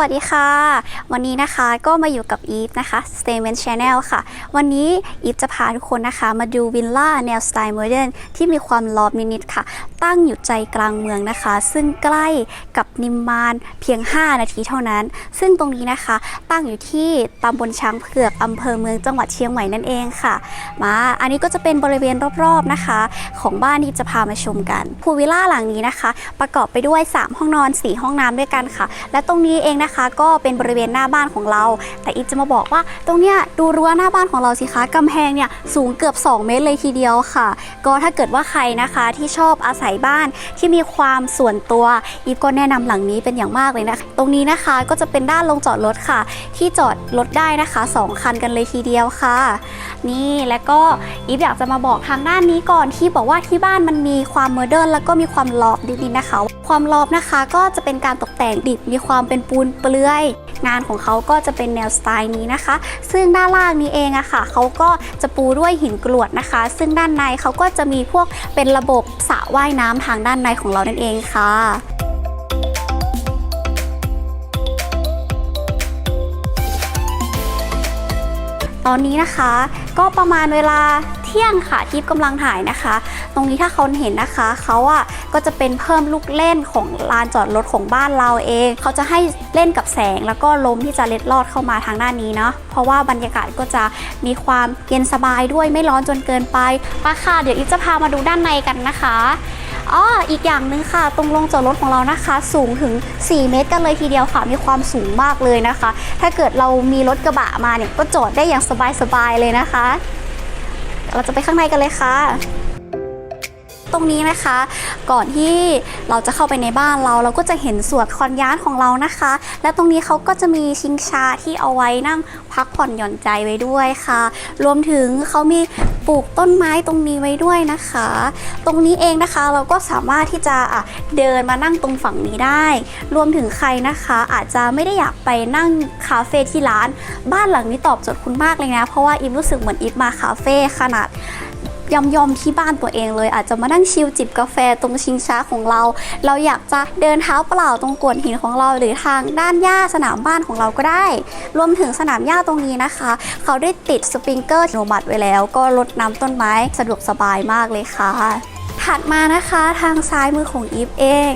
วัสดีค่ะ วันนี้นะคะก็มาอยู่กับอีฟนะคะ Statement Channel ค่ะ วันนี้อีฟจะพาทุกคนนะคะ มาดูวิลล่าแนวสไตล์โมเดิร์นที่มีความลอบนิดๆค่ะ ตั้งอยู่ใจกลางเมืองนะคะ ซึ่งใกล้กับนิมมานเพียง 5 นาทีเท่านั้น ซึ่งตรงนี้นะคะ ตั้งอยู่ที่ตำบลช้างเผือกอำเภอเมืองจังหวัดเชียงใหม่นั่นเองค่ะ มาอันนี้ก็จะเป็นบริเวณรอบๆนะคะ ของบ้านที่จะพามาชมกันพูวิลล่าหลังนี้นะคะ ประกอบไปด้วย 3 ห้องนอน 4 ห้องน้ำด้วยกันค่ะ และตรงนี้เองนะคะ ก็เป็นบริเวณหน้าบ้านของเรา แต่อีฟจะมาบอกว่า ตรงเนี้ยดูรั้วหน้าบ้านของเราสิคะกำแพงเนี่ยสูงเกือบ 2 เมตรเลยทีเดียวค่ะ ก็ถ้าเกิดว่าใครนะคะที่ชอบอาศัยบ้านที่มีความส่วนตัวอีฟก็แนะนำหลังนี้เป็นอย่างมากเลยนะตรงนี้นะคะก็จะเป็นด้านลงจอดรถค่ะ ที่จอดรถได้นะคะ 2 คันกันเลยทีเดียวค่ะ นี่แล้วก็อีฟอยากจะมาบอกทางด้านนี้ก่อนที่บอกว่าที่บ้านมันมีความโมเดิร์นแล้วก็มีความลอบนิดๆนะคะ ความลอบนะคะก็จะเป็นการตกแต่งดิบมีความเป็นปูนเปลือย งานของเขาก็จะเป็นแนวสไตล์นี้นะคะ ซึ่งด้านล่างนี้เองอะค่ะเขาก็จะปูด้วยหินกรวดนะคะ ซึ่งด้านในเขาก็จะมีพวกเป็นระบบสระว่ายน้ำทางด้านในของเรานั่นเองค่ะตอนนี้นะคะก็ประมาณเวลา ที่ยงค่ะที่กำลังถ่ายนะคะ ตรงนี้ถ้าเขาเห็นนะคะเขาอะก็จะเป็นเพิ่มลูกเล่นของลานจอดรถของบ้านเราเอง เขาจะให้เล่นกับแสงแล้วก็ลมที่จะเล็ดลอดเข้ามาทางด้านนี้เนาะเพราะว่าบรรยากาศก็จะมีความเย็นสบายด้วยไม่ร้อนจนเกินไปไปค่ะ เดี๋ยวอีฟจะพามาดูด้านในกันนะคะอ๋ออีกอย่างหนึ่งค่ะ ตรงลงจอดรถของเรานะคะ สูงถึง 4 เมตรกันเลยทีเดียวค่ะ มีความสูงมากเลยนะคะ ถ้าเกิดเรามีรถกระบะมาเนี่ย ก็จอดได้อย่างสบายๆเลยนะคะ เราจะไปข้างในกันเลยค่ะ ตรงนี้นะคะ ก่อนที่เราจะเข้าไปในบ้านเรา เราก็จะเห็นสวนคอนยาร์ดของเรานะคะ และตรงนี้เขาก็จะมีชิงชาที่เอาไว้นั่งพักผ่อนหย่อนใจไว้ด้วยค่ะ รวมถึงเขามีปลูกต้นไม้ตรงนี้ไว้ด้วยนะคะ ตรงนี้เองนะคะเราก็สามารถที่จะะเดินมานั่งตรงฝั่งนี้ได้ รวมถึงใครนะคะอาจจะไม่ได้อยากไปนั่งคาเฟ่ที่ร้าน บ้านหลังนี้ตอบโจทย์คุณมากเลยนะ เพราะว่าอิฟรู้สึกเหมือนอิฟมาคาเฟ่ขนาด ย่อมยอมที่บ้านตัวเองเลย อาจจะมานั่งชิลจิบกาแฟตรงชิงช้าของเรา เราอยากจะเดินเท้าเปล่าตรงกวนหินของเรา หรือทางด้านหญ้าสนามบ้านของเราก็ได้ รวมถึงสนามหญ้าตรงนี้นะคะ เขาได้ติดสปริงเกอร์อัตโนมัติไว้แล้ว ก็ลดน้ำต้นไม้สะดวกสบายมากเลยค่ะ ถัดมานะคะทางซ้ายมือของอีฟเอง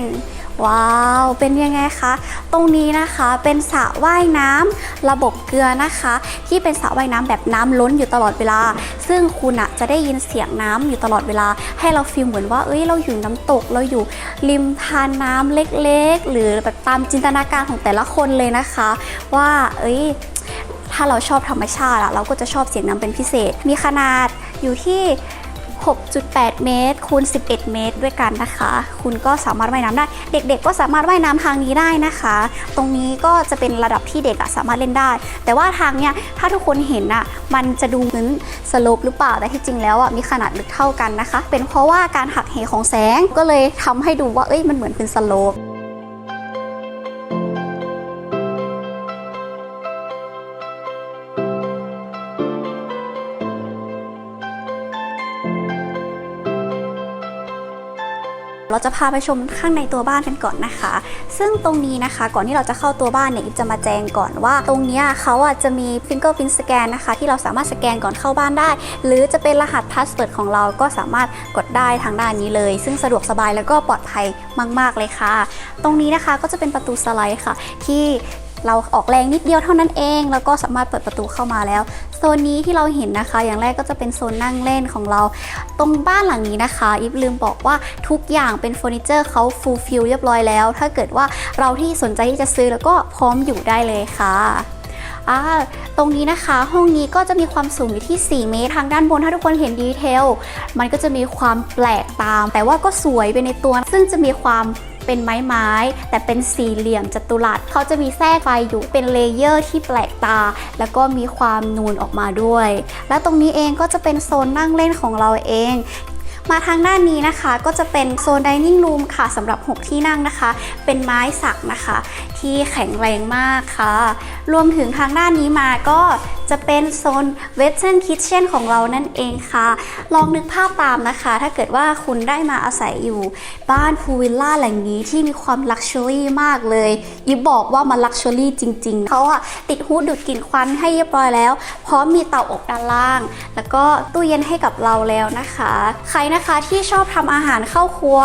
ว้าว เป็นยังไงคะ ตรงนี้นะคะเป็นสระว่ายน้ำระบบเกลือนะคะ ที่เป็นสระว่ายน้ำแบบน้ำล้นอยู่ตลอดเวลา ซึ่งคุณอะจะได้ยินเสียงน้ำอยู่ตลอดเวลา ให้เราฟีลเหมือนว่า เอ้ย เราอยู่น้ำตก เราอยู่ริมทานน้ำเล็กๆ หรือแบบตามจินตนาการของแต่ละคนเลยนะคะ ว่า เอ้ยถ้าเราชอบธรรมชาติอะเราก็จะชอบเสียงน้ำเป็นพิเศษ มีขนาดอยู่ที่ 6.8 เมตรคูณ 11 เมตรด้วยกันนะคะ คุณก็สามารถว่ายน้ำได้ เด็กๆ ก็สามารถว่ายน้ำทางนี้ได้นะคะ ตรงนี้ก็จะเป็นระดับที่เด็กสามารถเล่นได้ แต่ว่าทางเนี้ยถ้าทุกคนเห็นอะมันจะดูเหมือนสโลปหรือเปล่าแต่ที่จริงแล้วอะมีขนาดลึกเท่ากันนะคะ เป็นเพราะว่าการหักเหของแสงก็เลยทำให้ดูว่าเอ้ยมันเหมือนเป็นสโลป เราจะพาไปชมข้างในตัวบ้านกันก่อนนะคะ ซึ่งตรงนี้นะคะ ก่อนที่เราจะเข้าตัวบ้านเนี่ยอิฟจะมาแจ้งก่อนว่า ตรงนี้เขาอะจะมีฟิงเกอร์พินสแกนนะคะ ที่เราสามารถสแกนก่อนเข้าบ้านได้ หรือจะเป็นรหัสพาสเวิร์ดของเราก็สามารถกดได้ทางด้านนี้เลย ซึ่งสะดวกสบายแล้วก็ปลอดภัยมาก ๆเลยค่ะ ตรงนี้นะคะก็จะเป็นประตูสไลด์ค่ะ ที่ เราออกแรงนิดเดียวเท่านั้นเอง แล้วก็สามารถเปิดประตูเข้ามาแล้ว โซนนี้ที่เราเห็นนะคะ อย่างแรกก็จะเป็นโซนนั่งเล่นของเรา ตรงบ้านหลังนี้นะคะ อิฟลืมบอกว่าทุกอย่างเป็นเฟอร์นิเจอร์เขาฟูลฟิลเรียบร้อยแล้ว ถ้าเกิดว่าเราที่สนใจที่จะซื้อแล้วก็พร้อมอยู่ได้เลยค่ะอ่าตรงนี้นะคะห้องนี้ก็จะมีความสูงอยู่ที่ 4 เมตรทางด้านบนถ้าทุกคนเห็นดีเทล มันก็จะมีความแปลกตาม แต่ว่าก็สวยไปในตัว ซึ่งจะมีความ เป็นไม้ไม้แต่เป็นสี่เหลี่ยมจัตุรัสเขาจะมีแทรกไฟอยู่เป็นเลเยอร์ที่แปลกตา แล้วก็มีความนูนออกมาด้วย และตรงนี้เองก็จะเป็นโซนนั่งเล่นของเราเองมาทางด้านนี้นะคะก็จะเป็นโซน dining room ค่ะสำหรับ 6 ที่นั่งนะคะ เป็นไม้สักนะคะ ที่แข็งแรงมากค่ะ รวมถึงทางด้านนี้มาก็จะเป็นโซน western kitchen ของเรานั่นเองค่ะ ลองนึกภาพตามนะคะ ถ้าเกิดว่าคุณได้มาอาศัยอยู่บ้านพูวิลล่าแหล่งนี้ที่มีความลักชัวรี่มากเลยยิบบอกว่ามันลักชัวรี่จริง ๆ เขาอะติดฮูดดูดกลิ่นควันให้เรียบร้อยแล้ว พร้อมมีเตาอบด้านล่าง แล้วก็ตู้เย็นให้กับเราแล้วนะคะ ใครนะคะที่ชอบทำอาหารเข้าครัว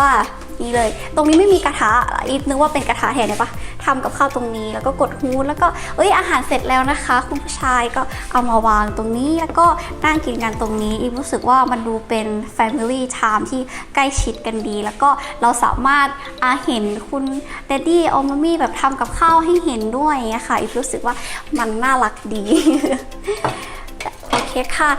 นี่เลย ตรงนี้ไม่มีกระทะอีฟนึกว่าเป็นกระทะแทนเนี่ยปะทำกับข้าวตรงนี้แล้วก็กดฮูดแล้วก็เอ้ยอาหารเสร็จแล้วนะคะ คุณผู้ชายก็เอามาวางตรงนี้แล้วก็นั่งกินกันตรงนี้อีรู้สึกว่ามันดูเป็น Family Time ที่ใกล้ชิดกันดี แล้วก็เราสามารถอาเห็นคุณเดดดี้ออมมี่แบบทำกับข้าวให้เห็นด้วยอย่างเงี้ยค่ะอีรู้สึกว่ามันน่ารักดีโอเคค่ะ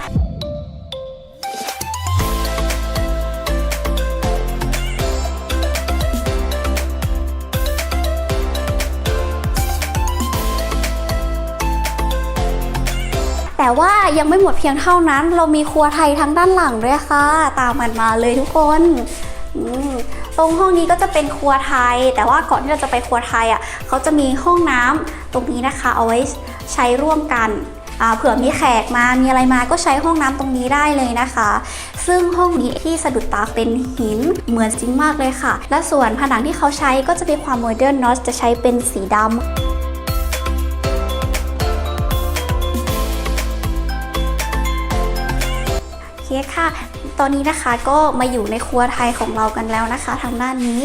แต่ว่ายังไม่หมดเพียงเท่านั้น เรามีครัวไทยทั้งด้านหลังด้วยค่ะ ตามมันมาเลยทุกคนตรงห้องนี้ก็จะเป็นครัวไทย แต่ว่าก่อนที่เราจะไปครัวไทยอะเขาจะมีห้องน้ำตรงนี้นะคะ เอาไว้ใช้ร่วมกันเผื่อมีแขกมา มีอะไรมาก็ใช้ห้องน้ำตรงนี้ได้เลยนะคะ ซึ่งห้องนี้ที่สะดุดตาเป็นหินเหมือนจริงมากเลยค่ะ และส่วนผนังที่เขาใช้ก็จะมีความโมเดิร์นเนอะจะใช้เป็นสีดำ เคค่ะ ตอนนี้นะคะก็มาอยู่ในครัวไทยของเรากันแล้วนะคะ ทางด้านนี้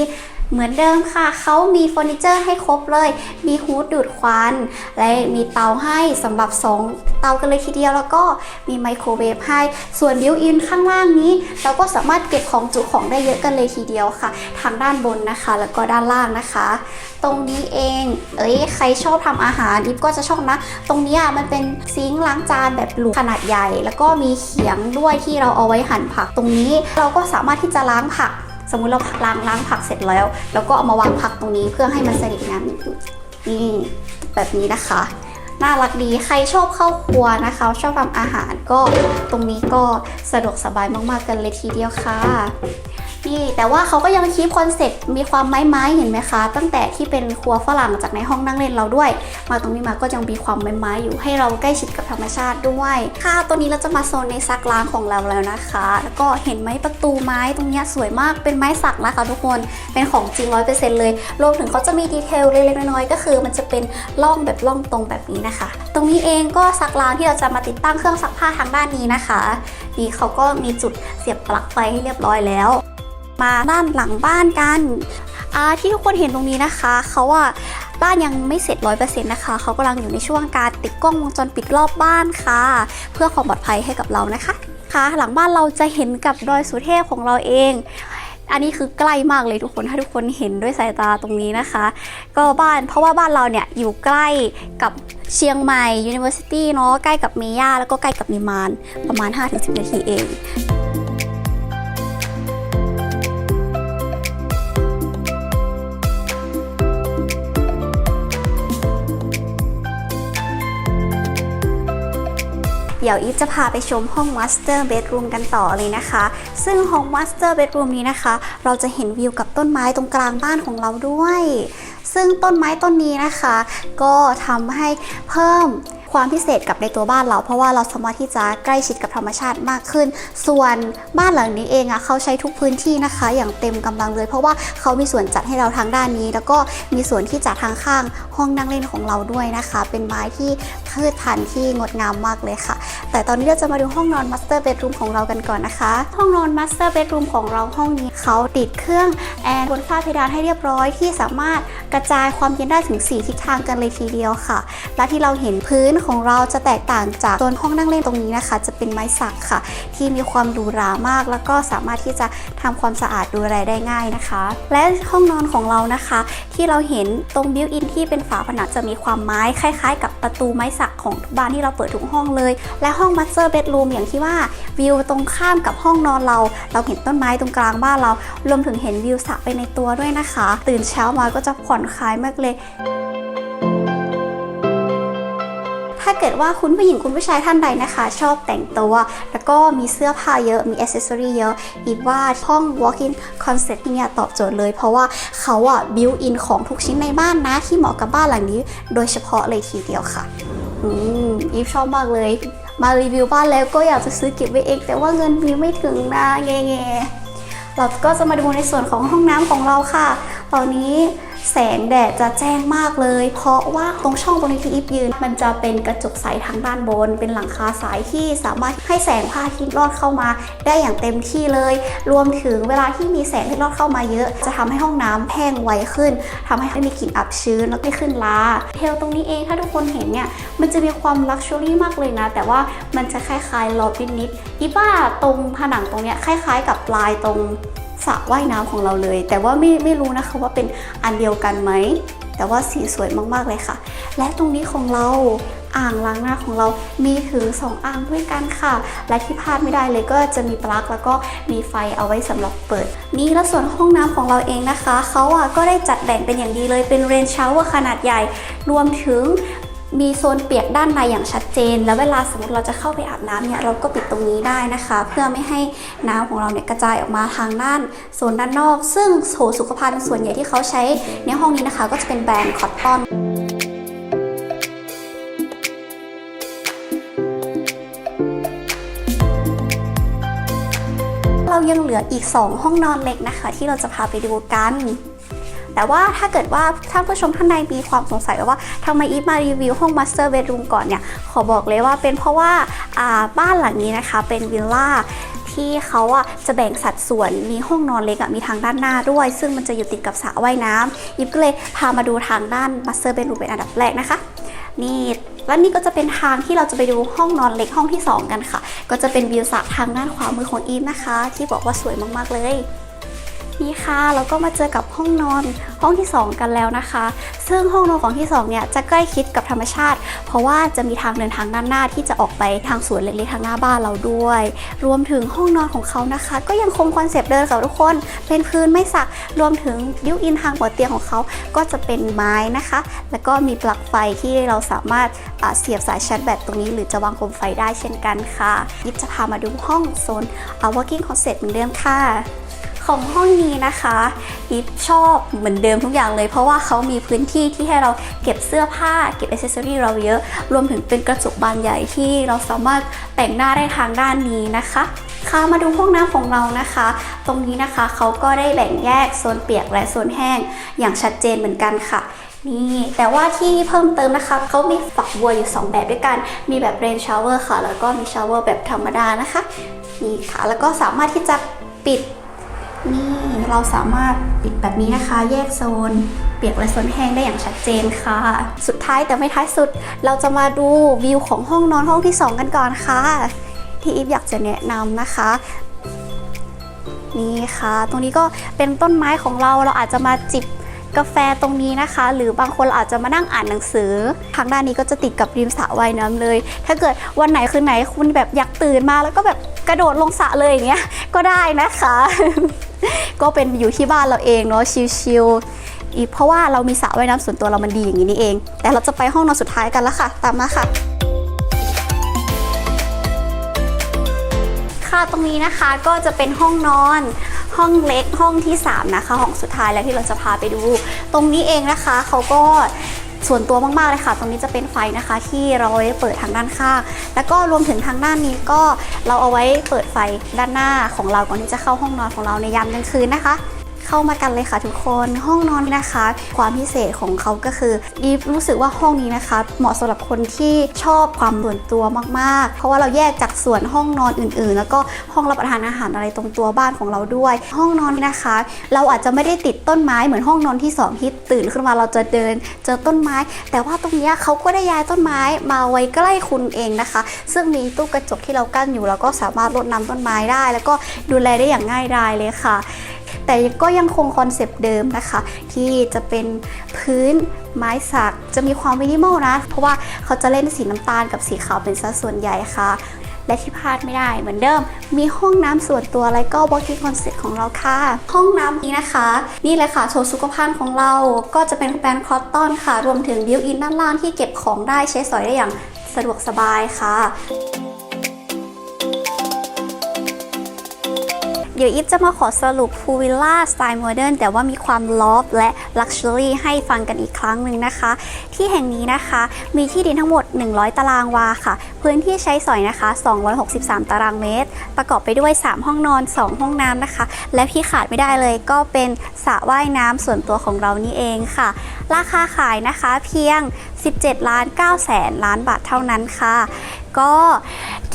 เหมือนเดิมค่ะ เขามีเฟอร์นิเจอร์ให้ครบเลย มีฮูดดูดควัน และมีเตาให้สำหรับ 2 เตากันเลยทีเดียว แล้วก็มีไมโครเวฟให้ ส่วนบิวอินข้างล่างนี้ เราก็สามารถเก็บของจุของได้เยอะกันเลยทีเดียวค่ะ ทางด้านบนนะคะ แล้วก็ด้านล่างนะคะ ตรงนี้เอง เอ้ย ใครชอบทำอาหารดิฟก็จะชอบนะ ตรงนี้ยมันเป็นซิงค์ล้างจานแบบหลุมขนาดใหญ่ แล้วก็มีเขียงด้วยที่เราเอาไว้หั่นผัก ตรงนี้เราก็สามารถที่จะล้างผัก สมมุติเราล้างล้างผักเสร็จแล้ว แล้วก็เอามาวางผักตรงนี้เพื่อให้มันสนิทงานนี่แบบนี้นะคะ น่ารักดีใครชอบเข้าครัวนะคะ ชอบทำอาหารก็ตรงนี้ก็สะดวกสบายมากๆกันเลยทีเดียวค่ะ นี่แต่ว่าเขาก็ยังคีปคอนเซ็ปต์มีความไม้ไม้ๆเห็นไหมคะ ตั้งแต่ที่เป็นครัวฝรั่งจากในห้องนั่งเล่นเราด้วย มาตรงนี้มาก็ยังมีความไม้ไม้ๆอยู่ให้เราใกล้ชิดกับธรรมชาติด้วย ค่ะตัวนี้เราจะมาโซนในซักล้างของเราแล้วนะคะ แล้วก็เห็นไหมประตูไม้ตรงนี้สวยมากเป็นไม้สักนะคะ ทุกคนเป็นของจริงร้อยเปอร์เซ็นต์เลยรวมถึงเขาจะมีดีเทลเล็กๆน้อยๆก็คือ มันจะเป็นร่องแบบร่องตรงแบบนี้นะคะ ตรงนี้เองก็ซักล้างที่เราจะมาติดตั้งเครื่องซักผ้าทางด้านนี้นะคะนี่เขาก็มีจุดเสียบปลั๊กไฟให้เรียบร้อยแล้ว มาด้านหลังบ้านกันที่ทุกคนเห็นตรงนี้นะคะเขาอะบ้านยังไม่เสร็จร้อยเปอร์เซ็นต์นะคะเขากำลังอยู่ในช่วงการติดกล้องวงจรปิดรอบบ้านค่ะ เพื่อความปลอดภัยให้กับเรานะคะค่ะหลังบ้านเราจะเห็นกับดอยสุเทพของเราเอง อันนี้คือใกล้มากเลยทุกคนถ้าทุกคนเห็นด้วยสายตาตรงนี้นะคะ ก็บ้านเพราะว่าบ้านเราเนี่ยอยู่ใกล้กับเชียงใหม่ University เนาะใกล้กับเมย่าแล้วก็ใกล้กับนิมานประมาณ 5-10 นาทีเอง ดี๋ยวอีฟจะพาไปชมห้องมาสเตอร์เบดรูมกันต่อเลยนะคะ ซึ่งห้องมาสเตอร์เบดรูมนี้นะคะ เราจะเห็นวิวกับต้นไม้ตรงกลางบ้านของเราด้วย ซึ่งต้นไม้ต้นนี้นะคะ ก็ทำให้เพิ่ม ความพิเศษกับในตัวบ้านเรา เพราะว่าเราสามารถที่จะใกล้ชิดกับธรรมชาติมากขึ้น ส่วนบ้านหลังนี้เองอะเขาใช้ทุกพื้นที่นะคะ อย่างเต็มกำลังเลย เพราะว่าเขามีส่วนจัดให้เราทางด้านนี้ แล้วก็มีส่วนที่จัดทางข้างห้องนั่งเล่นของเราด้วยนะคะ เป็นไม้ที่พืชพันธุ์ที่งดงามมากเลยค่ะ แต่ตอนนี้เราจะมาดูห้องนอน Master Bedroom ของเรากันก่อนนะคะ ห้องนอน Master Bedroom ของเราห้องนี้เขาติดเครื่องแอร์บนฝ้าเพดานให้เรียบร้อยที่สามารถกระจายความเย็นได้ถึง 4 ทิศทางกันเลยทีเดียวค่ะ และที่เราเห็นพื้นของเราจะแตกต่างจากโซนห้องนั่งเล่นตรงนี้นะคะ จะเป็นไม้สักค่ะ ที่มีความหรูหรามาก แล้วก็สามารถที่จะทำความสะอาดดูแลได้ง่ายนะคะ และห้องนอนของเรานะคะ ที่เราเห็นตรงบิวอินที่เป็นฝาผนังจะมีความไม้คล้าย ๆ กับประตูไม้สักของทุกบ้านที่เราเปิดทุกห้องเลย และห้องมัสเตอร์เบดรูมอย่างที่ว่าวิวตรงข้ามกับห้องนอนเรา เราเห็นต้นไม้ตรงกลางบ้านเรา รวมถึงเห็นวิวสระไปในตัวด้วยนะคะ ตื่นเช้ามาก็จะผ่อนคลายมากเลย ถ้าเกิดว่าคุณผู้หญิงคุณผู้ชายท่านใดนะคะ ชอบแต่งตัว แล้วก็มีเสื้อผ้าเยอะมีอ c เซอรี่เยอะอีกว่าห้อง walk-in concept เนี่ยตอบโจทย์เลย เพราะว่าเขาอะ built in ของทุกชิ้นในบ้านนะ ที่เหมาะกับบ้านหลังนี้ โดยเฉพาะเลยทีเดียวค่ะ อืมอีฟชอบมากเลย มารีวิวบ้านแล้วก็อยากจะซื้อเก็บไว้เอง แต่ว่าเงินมีไม่ถึงนะแง่ๆเราก็จะมาดูในส่วนของห้องน้ำของเราค่ะ ตอนนี้ แสงแดดจะแจ้งมากเลย เพราะว่าตรงช่องตรงนี้ที่อีฟยืน มันจะเป็นกระจกใสทางด้านบน เป็นหลังคาสายที่สามารถให้แสงพระอาทิตย์รอดเข้ามาได้อย่างเต็มที่เลย รวมถึงเวลาที่มีแสงที่รอดเข้ามาเยอะ จะทำให้ห้องน้ำแห้งไวขึ้นทำให้ไม่มีกลิ่นอับชื้นแล้วไม่ขึ้นลาเทลตรงนี้เองถ้าทุกคนเห็นเนี่ยมันจะมีความลักชัวรี่มากเลยนะ แต่ว่ามันจะคล้ายๆลอบนิดๆอีว่าตรงผนังตรงเนี้ยคล้าย ๆ กับลายตรง สระว่ายน้ำของเราเลย แต่ว่าไม่ไม่รู้นะคะว่าเป็นอันเดียวกันไหม แต่ว่าสีสวยมากๆเลยค่ะ และตรงนี้ของเราอ่างล้างหน้าของเรามีถึง 2 อ่างด้วยกันค่ะ และที่พลาดไม่ได้เลยก็จะมีปลั๊กแล้วก็มีไฟเอาไว้สำหรับเปิด นี่แล้วส่วนห้องน้ำของเราเองนะคะ เขาอะก็ได้จัดแบ่งเป็นอย่างดีเลยเป็นเรนชาวเวอร์ขนาดใหญ่ รวมถึง มีโซนเปียกด้านในอย่างชัดเจน แล้วเวลาสมมติเราจะเข้าไปอาบน้ำเนี่ยเราก็ปิดตรงนี้ได้นะคะ เพื่อไม่ให้น้ำของเราเนี่ยกระจายออกมาทางด้านโซนด้านนอก ซึ่งโถสุขภัณฑ์ส่วนใหญ่ที่เขาใช้ในห้องนี้นะคะ ก็จะเป็นแบรนด์คอตตอนเรายังเหลืออีก 2 ห้องนอนเล็กนะคะ ที่เราจะพาไปดูกัน แต่ว่าถ้าเกิดว่าท่านผู้ชมท่านใดมีความสงสัยว่าทำไมอีฟมารีวิวห้อง Master Bedroom ก่อนเนี่ย ขอบอกเลยว่าเป็นเพราะว่าาบ้านหลังนี้นะคะเป็นวิลล่าที่เขาอะจะแบ่งสัดส่วนมีห้องนอนเล็กอะมีทางด้านหน้าด้วย ซึ่งมันจะอยู่ติดกับสระว่ายน้ำอีฟก็เลยพามาดูทางด้าน Master Bedroom เป็นอันดับแรกนะคะ นี่และนี่ก็จะเป็นทางที่เราจะไปดูห้องนอนเล็กห้องที่ 2 กันค่ะ ก็จะเป็นวิวสระทางด้านขวามือของอีฟนะคะ ที่บอกว่าสวยมากๆเลย นี่ค่ะเราก็มาเจอกับห้องนอนห้องที่ 2 กันแล้วนะคะ ซึ่งห้องนอนของที่ 2 เนี่ยจะใกล้ชิดกับธรรมชาติ เพราะว่าจะมีทางเดินทางด้านหน้าที่จะออกไปทางสวนเล็กๆทางหน้าบ้านเราด้วย รวมถึงห้องนอนของเขานะคะ ก็ยังคงคอนเซปต์เดิมค่ะทุกคน เป็นพื้นไม่สัก รวมถึงดิวอินทางหัวเตียงของเขาก็จะเป็นไม้นะคะ แล้วก็มีปลั๊กไฟที่เราสามารถเสียบสายชาร์จแบตตรงนี้หรือจะวางโคมไฟได้เช่นกันค่ะยิบจะพามาดูห้องโซน working concept เหมือนเดิมค่ะ ของห้องนี้นะคะอีฟชอบเหมือนเดิมทุกอย่างเลย เพราะว่าเขามีพื้นที่ที่ให้เราเก็บเสื้อผ้า เก็บอ c เซอรี่เราเยอะ รวมถึงเป็นกระจกบานใหญ่ที่เราสามารถแต่งหน้าได้ทางด้านนี้นะคะค่ะมาดูห้องน้ำของเรานะคะ ตรงนี้นะคะเขาก็ได้แบ่งแยกโซนเปียกและโซนแห้งอย่างชัดเจนเหมือนกันค่ะนี่แต่ว่าที่เพิ่มเติมนะคะเขามีฝักบัวอยู่ 2 แบบด้วยกัน มีแบบเรนชาวเวอร์ค่ะ แล้วก็มีชาวเวอร์แบบธรรมดานะคะ นี่ค่ะ แล้วก็สามารถที่จะปิด เราสามารถปิดแบบนี้นะคะ แยกโซน เปียกและโซนแห้งได้อย่างชัดเจนค่ะ สุดท้ายแต่ไม่ท้ายสุด เราจะมาดูวิวของห้องนอนห้องที่ 2 กันก่อนค่ะ ที่อีฟอยากจะแนะนำนะคะนี่ค่ะ ตรงนี้ก็เป็นต้นไม้ของเรา เราอาจจะมาจิบกาแฟตรงนี้นะคะ หรือบางคนเราอาจจะมานั่งอ่านหนังสือ ทางด้านนี้ก็จะติดกับริมสระว่ายน้ำเลย ถ้าเกิดวันไหนคืนไหนคุณแบบอยากตื่นมาแล้วก็แบบ กระโดดลงสระเลยอย่างเงี้ยก็ได้นะคะ ก็เป็นอยู่ที่บ้านเราเองเนาะชิลๆอีกเพราะว่าเรามีสระว่ายน้ำส่วนตัวเรามันดีอย่างนี้นี่เอง แต่เราจะไปห้องนอนสุดท้ายกันแล้วค่ะ ตามมาค่ะค่ะตรงนี้นะคะก็จะเป็นห้องนอน ห้องเล็กห้องที่ 3 นะคะ ห้องสุดท้ายแล้วที่เราจะพาไปดู ตรงนี้เองนะคะเขาก็ ส่วนตัวมากๆเลยค่ะ ตรงนี้จะเป็นไฟนะคะ ที่เราไว้เปิดทางด้านข้างแล้วก็รวมถึงทางด้านนี้ก็เราเอาไว้เปิดไฟด้านหน้าของเราก่อนที่จะเข้าห้องนอนของเราในยามกลางคืนนะคะ เข้ามากันเลยค่ะทุกคนห้องนอนนะคะ ความพิเศษของเขาก็คืออีฟรู้สึกว่าห้องนี้นะคะ เหมาะสำหรับคนที่ชอบความส่วนตัวมากๆ เพราะว่าเราแยกจากส่วนห้องนอนอื่น ๆ แล้วก็ห้องรับประทานอาหารอะไรตรงตัวบ้านของเราด้วย ห้องนอนนะคะ เราอาจจะไม่ได้ติดต้นไม้เหมือนห้องนอนที่สองที่ตื่นขึ้นมาเราจะเดินเจอต้นไม้ แต่ว่าตรงนี้เขาก็ได้ย้ายต้นไม้มาไว้ใกล้คุณเองนะคะ ซึ่งมีตู้กระจกที่เรากั้นอยู่เราก็สามารถรดน้ำต้นไม้ได้ แล้วก็ดูแลได้อย่างง่ายดายเลยค่ะ แต่ก็ยังคงคอนเซปต์เดิมนะคะ ที่จะเป็นพื้นไม้สักจะมีความมินิมอลนะ เพราะว่าเขาจะเล่นสีน้ำตาลกับสีขาวเป็นสัดส่วนใหญ่ค่ะและที่พลาดไม่ได้เหมือนเดิม มีห้องน้ำส่วนตัวและก็ walking concept ของเราค่ะ ห้องน้ำนี้นะคะ นี่เลยค่ะ โชว์สุขภัณฑ์ของเรา ก็จะเป็นแบรนด์คอตตอนค่ะ รวมถึงบิวอินด้านล่างที่เก็บของได้ใช้สอยได้อย่างสะดวกสบายค่ะ เดี๋ยวอีฟจะมาขอสรุปพูวิลล่าสไตล์โมเดิร์นแต่ว่ามีความลอฟและลักชัวรี่ให้ฟังกันอีกครั้งหนึ่งนะคะ ที่แห่งนี้นะคะมีที่ดินทั้งหมด 100 ตารางวาค่ะ พื้นที่ใช้สอยนะคะ 263 ตารางเมตร ประกอบไปด้วย 3 ห้องนอน 2 ห้องน้ำนะคะ และที่ขาดไม่ได้เลยก็เป็นสระว่ายน้ำส่วนตัวของเรานี่เองค่ะ ราคาขายนะคะเพียง 17 ล้าน9แสนล้านบาทเท่านั้นค่ะ ก็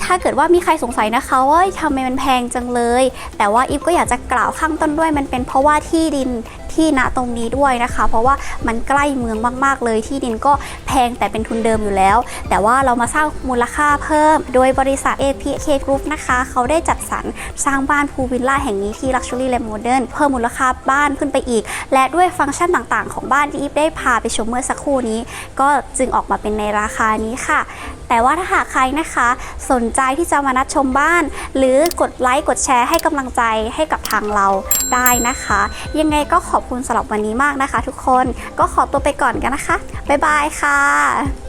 ถ้าเกิดว่ามีใครสงสัยนะคะว่าทำไมมันแพงจังเลย แต่ว่าอีฟก็อยากจะกล่าวข้างต้นด้วยมันเป็นเพราะว่าที่ดิน ที่ณตรงนี้ด้วยนะคะ เพราะว่ามันใกล้เมืองมาก ๆ เลยที่ดินก็แพงแต่เป็นทุนเดิมอยู่แล้ว แต่ว่าเรามาสร้างมูลค่าเพิ่ม โดยบริษัท APK Group นะคะ เขาได้จัดสรรสร้างบ้านพูวิลล่าแห่งนี้ที่ Luxury และ Modern เพิ่มมูลค่าบ้านขึ้นไปอีก และด้วยฟังก์ชันต่างๆ ของบ้านที่อีฟได้พาไปชมเมื่อสักครู่นี้ ก็จึงออกมาเป็นในราคานี้ค่ะแต่ว่าถ้าหากใครนะคะ สนใจที่จะมานัดชมบ้าน หรือกดไลค์กดแชร์ให้กำลังใจให้กับทางเราได้นะคะ ยังไงก็ขอบคุณสำหรับวันนี้มากนะคะ ทุกคนก็ขอตัวไปก่อนกันนะคะ บ๊ายบายค่ะ